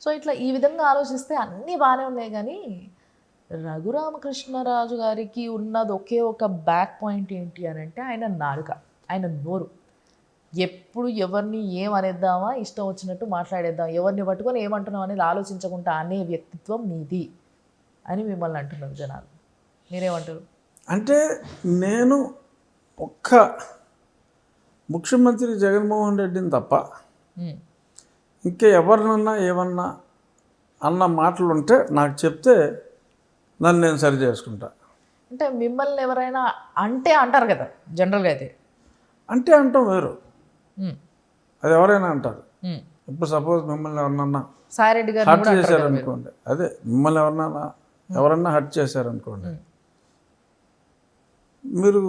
So ఇట్లా ఈ విధంగా ఆలోచిస్తే అన్నీ బాగానే ఉన్నాయి కానీ రఘురామకృష్ణరాజు గారికి ఉన్నది ఒకే ఒక బ్యాక్ పాయింట్ ఏంటి అని అంటే ఆయన నాలుక ఆయన నోరు. ఎప్పుడు ఎవరిని ఏం అనేద్దామా ఇష్టం వచ్చినట్టు మాట్లాడేద్దాం ఎవరిని పట్టుకొని ఏమంటున్నాం అనేది ఆలోచించకుండా అనే వ్యక్తిత్వం మీది అని మిమ్మల్ని అంటున్నారు జనాలు. మీరేమంటారు? అంటే నేను ఒక్క ముఖ్యమంత్రి జగన్మోహన్ రెడ్డిని తప్ప ఇంకా ఎవరినన్నా ఏమన్నా అన్న మాటలు ఉంటే నాకు చెప్తే నన్ను నేను సరి చేసుకుంటా. అంటే మిమ్మల్ని ఎవరైనా అంటే అంటారు కదా జనరల్గా అయితే. అంటే అంటాం వేరు. అది ఎవరైనా అంటారు. ఇప్పుడు సపోజ్ మిమ్మల్ని ఎవరినన్నా సాయిరెడ్డి గారు హర్ట్ చేశారనుకోండి. అదే మిమ్మల్ని ఎవరన్నా ఎవరన్నా హర్ట్ చేశారనుకోండి. మీరు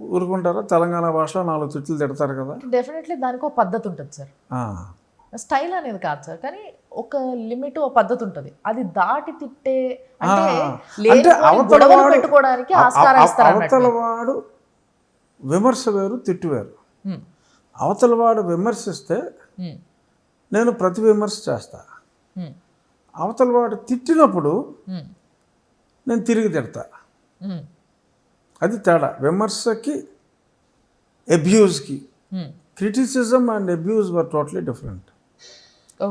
ఊరుకుంటారా? తెలంగాణ భాషలో నాలుగు తిట్లు తిడతారు కదా. డెఫినెట్లీ దానికి ఒక పద్ధతి ఉంటుంది సార్. స్టైల్ అనేది కాదు సార్ కానీ ఒక లిమిట్ ఒక పద్ధతి ఉంటుంది. అది దాటి తిట్టే అంటే గొడవలు వాడు- పెట్టుకోవడానికి అ- ఆస్కారం అ- ఇస్తారు అన్నట్టు. అవతల వాడు విమర్శ వేరు తిట్టు వేరు అవతల వాడు విమర్శిస్తే నేను ప్రతి విమర్శ చేస్తా. అవతల వాడు తిట్టినప్పుడు నేను తిరిగి తిడతా. అది తేడా. విమర్శకి అబ్యూజ్కి. Criticism and abuse were totally different.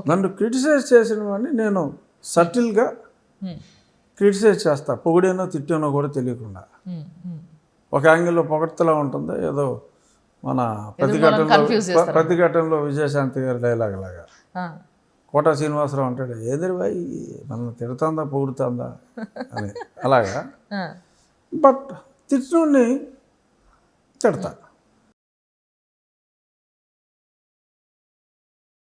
నన్ను క్రిటిసైజ్ చేసిన వాడిని నేను సటిల్గా ఉమ్, క్రిటిసైజ్ చేస్తా. పొగిడేనో తిట్టానో కూడా తెలియకుండా. ఉమ్, ఉమ్. ఒక యాంగిల్లో పొగడ్తలా ఉంటుంది. ఏదో మన ప్రతిఘటనలో. ప్రతిఘటనలో విజయశాంతి గారి డైలాగ్ లాగా. కోట శ్రీనివాసరావు అంటాడు ఏదిరి బాయ్ మనం తిడుతుందా పొగుడుతుందా? అని. అలాగా. బట్ తిట్టుని తిడతా.